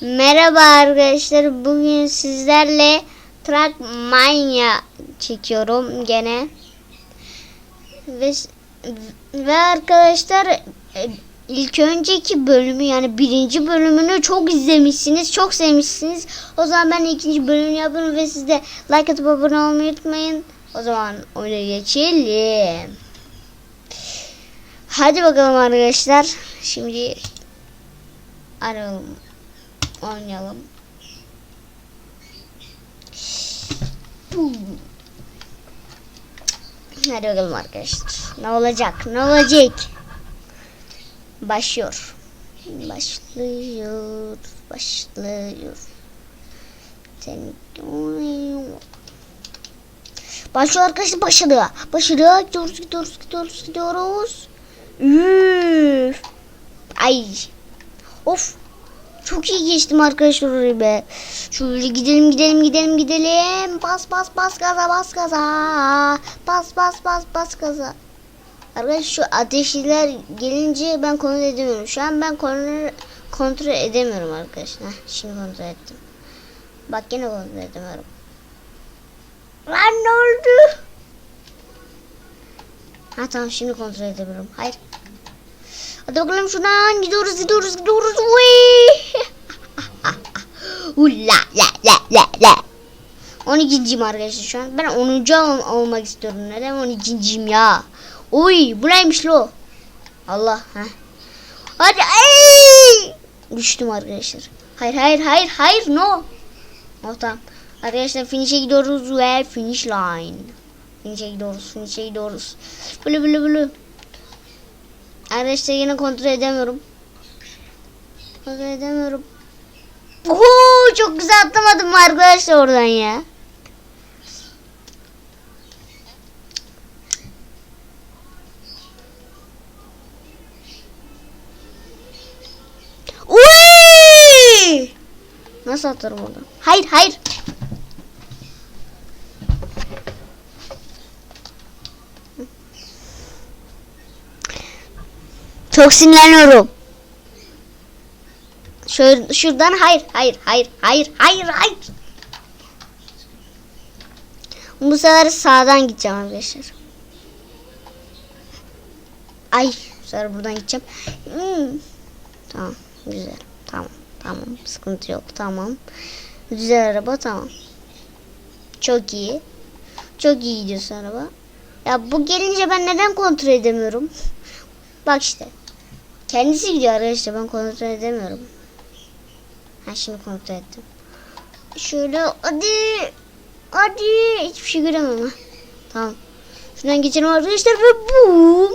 Merhaba arkadaşlar. Bugün sizlerle Trackmania çekiyorum gene. Ve ve arkadaşlar e, ilk önceki bölümü yani birinci bölümünü çok izlemişsiniz, çok sevmişsiniz. O zaman ben ikinci bölümünü yapıyorum ve siz de like atıp abone olmayı unutmayın. O zaman oyuna geçelim. Hadi bakalım arkadaşlar. Şimdi arayalım. Oynayalım. Boom. Hadi bakalım arkadaşlar. Ne olacak? Ne olacak? Başlıyor. Başlıyor. Başlıyor. Başlıyor arkadaşlar başladı. Başladı. Gidiyoruz gidiyoruz gidiyoruz gidiyoruz. Üf. Ay. Of. Çok iyi geçtim arkadaşlar orayı be. Şöyle gidelim gidelim gidelim gidelim. Bas bas bas gaza bas gaza. Bas bas bas bas gaza. Arkadaşlar şu ateşliler gelince ben kontrol edemiyorum. Şu an ben kontrol, kontrol edemiyorum arkadaşlar. Şimdi kontrol ettim. Bak yine kontrol edemiyorum. Lan ne oldu? Ha tamam şimdi kontrol edebilirim. Hayır. Hadi bakalım şuradan gidiyoruz gidiyoruz gidiyoruz. Ula la la la la. 12. arkadaşlar şu an. Ben 10. Ol olmak istiyorum. Neden 12.yim ya? Uy bu neymiş lo? Allah. Heh. Hadi ay! Düştüm arkadaşlar. Hayır hayır hayır hayır no. Oh, tamam. Arkadaşlar finish'e gidiyoruz ve finish line. Finish'e gidiyoruz finish'e gidiyoruz. Bülü bülü bülü. Arkadaşlar yine kontrol edemiyorum. Kontrol edemiyorum. Oho çok güzel atlamadım arkadaşlar oradan ya. Uy! Nasıl atarım oradan? Hayır hayır. Çok sinirleniyorum. Şöyle, şuradan hayır, hayır, hayır, hayır, hayır, hayır. Bu sefer sağdan gideceğim arkadaşlar. Ay, sefer buradan gideceğim. Hmm. Tamam, güzel. Tamam, tamam. Sıkıntı yok, tamam. Güzel araba, tamam. Çok iyi. Çok iyi gidiyorsun araba. Ya bu gelince ben neden kontrol edemiyorum? Bak işte. Kendisi gidiyor arkadaşlar ben kontrol edemiyorum. Ha şimdi kontrol ettim. Şöyle hadi. Hadi. Hiçbir şey göremem. Tamam. Şuradan geçelim arkadaşlar ve boom.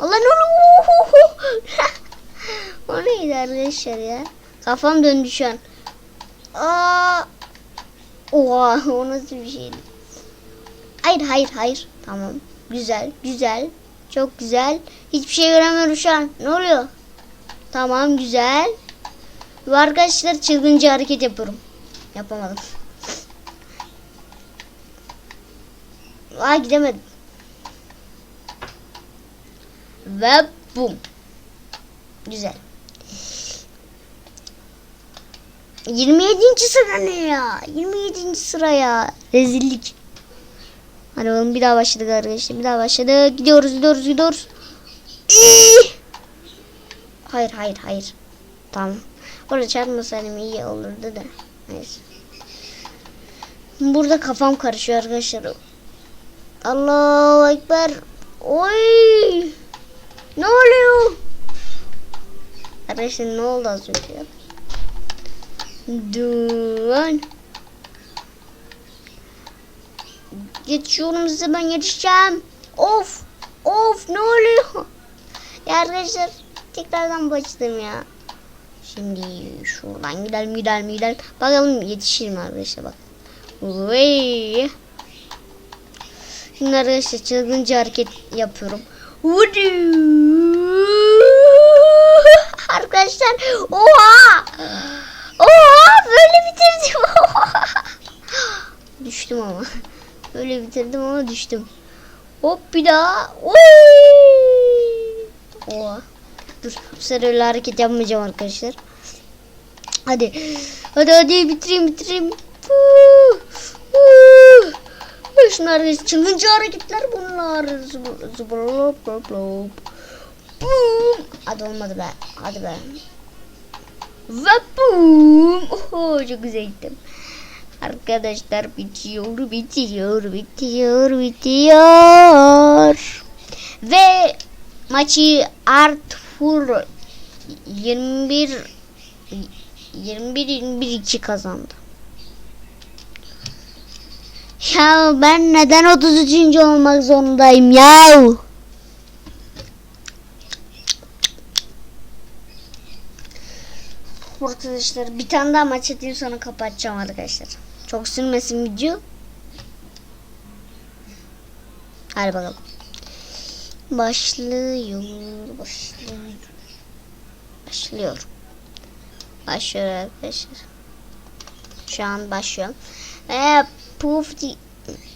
Allah ne oluyor? o neydi arkadaşlar ya? Kafam döndü şu an. Aa. Oha o nasıl bir şeydi? Hayır hayır hayır. Tamam. Güzel güzel. Çok güzel. Hiçbir şey göremiyorum şu an. Ne oluyor? Tamam güzel. Ve arkadaşlar çılgınca hareket yapıyorum. Yapamadım. Aa gidemedim. Ve bum. Güzel. 27. sıra ne ya? 27. sıra ya. Rezillik. Hadi oğlum bir daha başladık arkadaşlar. Bir daha başladık. Gidiyoruz gidiyoruz gidiyoruz. İyi. Hayır hayır hayır. Tamam. Orada çarpmasaydım iyi olurdu da. Neyse. Burada kafam karışıyor arkadaşlar. Allahu Ekber. Oy. Ne oluyor? Arkadaşlar ne oldu az önce ya? Dön. Geçiyorum size ben yetişeceğim. Of. Of ne oluyor? Ya arkadaşlar tekrardan başladım ya. Şimdi şuradan gidelim gidelim gidelim. Bakalım yetişir mi arkadaşlar bak. Vay. Şimdi arkadaşlar çılgınca hareket yapıyorum. Vudu. Arkadaşlar oha. Oha böyle bitirdim. Düştüm ama. Böyle bitirdim ama düştüm. Hop bir daha. Oha. Dur bu sefer öyle hareket yapmayacağım arkadaşlar. Hadi. Hadi hadi bitireyim bitireyim. Şunlar çılgınca hareketler bunlar. Zıbır- zıbırlop, lop, lop. Boom. Hadi olmadı be. Hadi be. Ve boom. Oho, çok güzel gittim. Arkadaşlar bitiyor, bitiyor, bitiyor, bitiyor. Ve maçı Arthur 21 21 21 2 kazandı. Ya ben neden 33. olmak zorundayım ya? Arkadaşlar bir tane daha maç edeyim sonra kapatacağım arkadaşlar. Çok sürmesin video. Hadi bakalım. Başlıyor, başlıyor. Başlıyor. Başlıyor arkadaşlar. Şu an başlıyorum. Eee Puf di-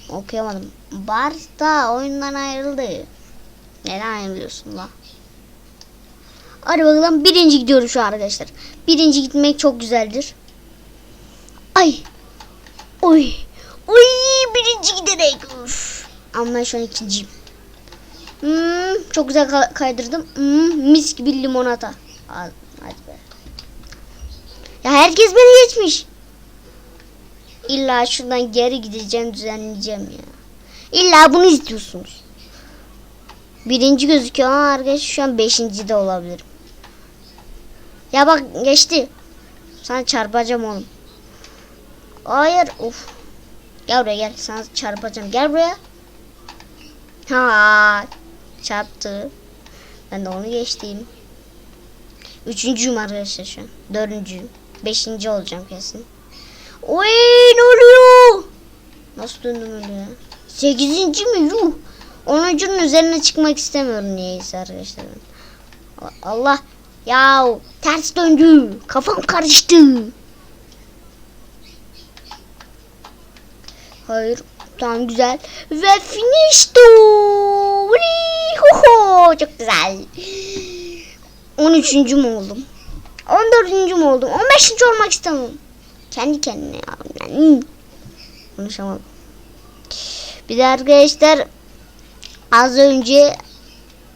okuyamadım. Bars da oyundan ayrıldı. Neden ayrılıyorsun la? Hadi bakalım birinci gidiyorum şu an arkadaşlar. Birinci gitmek çok güzeldir. Ay. Oy. Oy birinci giderek. Üf. Ama şu an ikinciyim. Hmm, çok güzel ka- kaydırdım. Hmm, mis gibi limonata. Hadi be. Ya herkes beni geçmiş. İlla şuradan geri gideceğim düzenleyeceğim ya. İlla bunu istiyorsunuz. Birinci gözüküyor ama arkadaşlar şu an beşinci de olabilirim. Ya bak geçti. Sana çarpacağım oğlum. Hayır. Of. Gel buraya gel. Sana çarpacağım. Gel buraya. Ha, çarptı. Ben de onu geçtim. Üçüncüyüm arkadaşlar şu an. Dördüncüyüm. Beşinci olacağım kesin. Oy ne oluyor? Nasıl döndüm öyle ya? Sekizinci mi? Yuh. Onuncunun üzerine çıkmak istemiyorum niyeyse arkadaşlar. Allah. Yav ters döndü. Kafam karıştı. Hayır. Tamam güzel. Ve finishto. Çok güzel. 13. mü oldum? 14. mü oldum? 15. olmak istemiyorum. Kendi kendine ya. Yani, konuşamadım. Bir de arkadaşlar az önce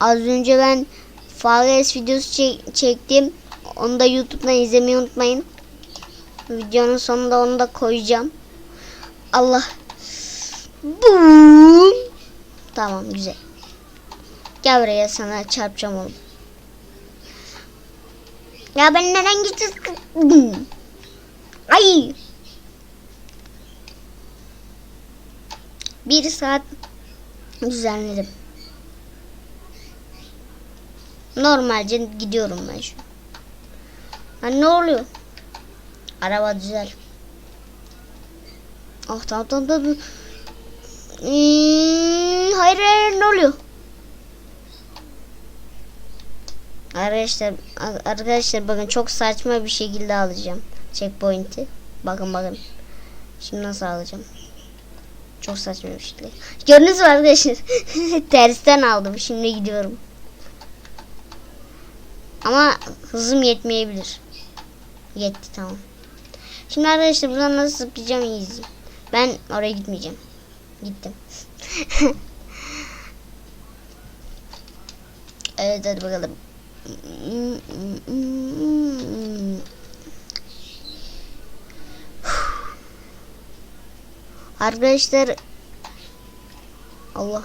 az önce ben Fares videosu çek- çektim. Onu da YouTube'dan izlemeyi unutmayın. Videonun sonunda onu da koyacağım. Allah. Boom. Tamam güzel. Gel buraya sana çarpacağım oğlum. Ya ben neden gittim? Ay. Bir saat düzenledim. Normalce gidiyorum ben şu. Ha, ne oluyor? Araba güzel. Ah tamam tamam tamam. Ee, hayır hayır ne oluyor? Arkadaşlar arkadaşlar bakın çok saçma bir şekilde alacağım checkpoint'i. Bakın bakın. Şimdi nasıl alacağım? Çok saçma bir şekilde. Gördünüz mü arkadaşlar? Tersten aldım. Şimdi gidiyorum. Ama hızım yetmeyebilir. Yetti tamam. Şimdi arkadaşlar buradan nasıl zıplayacağım iyi. Ben oraya gitmeyeceğim. Gittim. evet hadi bakalım. Arkadaşlar Allah.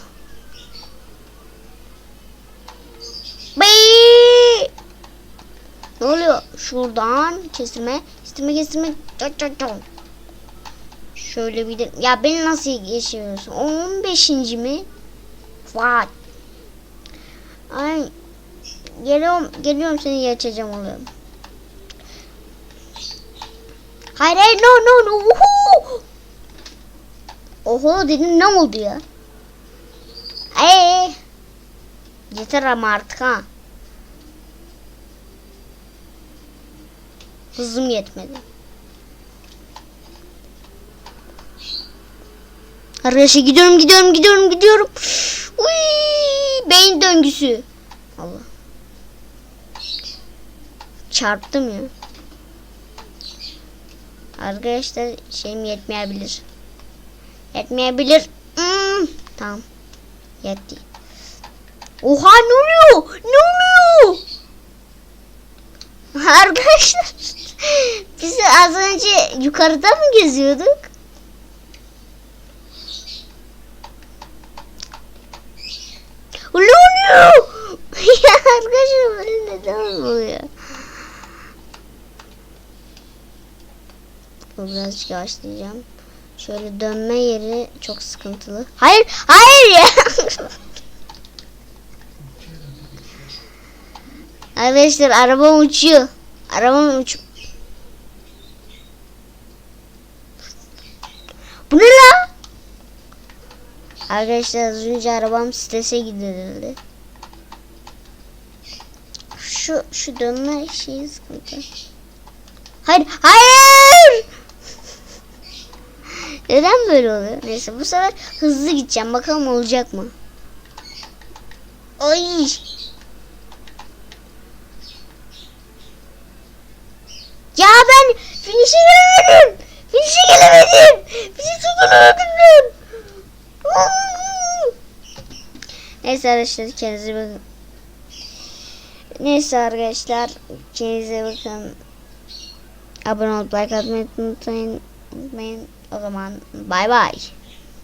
Ne oluyor? Şuradan kestirme, kestirme, kestirme. Çat çat çat. Şöyle bir de ya beni nasıl geçiyorsun? 15. mi? What? Ay geliyorum geliyorum seni geçeceğim oluyorum. Hayır hayır no no no. Uhu! Oho dedin ne oldu ya? Ee, yeter ama artık ha. Hızım yetmedi. Arkadaşlar gidiyorum gidiyorum gidiyorum gidiyorum. Uy, beyin döngüsü. Allah. Çarptım ya. Arkadaşlar şeyim yetmeyebilir. Yetmeyebilir. Hmm, tamam. Yetti. Oha ne oluyor? Ne oluyor? Arkadaşlar biz az önce yukarıda mı geziyorduk? Oluyor? ya arkadaşlar böyle neden oluyor? Birazcık yavaşlayacağım. Şöyle dönme yeri çok sıkıntılı. Hayır, hayır ya. Arkadaşlar arabam uçuyor. Arabam uç. Bu ne la? Arkadaşlar az önce arabam strese gidiyordu. Şu şu dönme şeyi sıkıntı. Hayır, hayır. Neden böyle oluyor? Neyse bu sefer hızlı gideceğim. Bakalım olacak mı? Ay. Ya ben finish'e gelemedim. Finish'e gelemedim. Finish'e gelemedim ben. Neyse arkadaşlar kendinize bakın. Neyse arkadaşlar kendinize bakın. Abone olup like atmayı unutmayın. unutmayın. O zaman bay bay.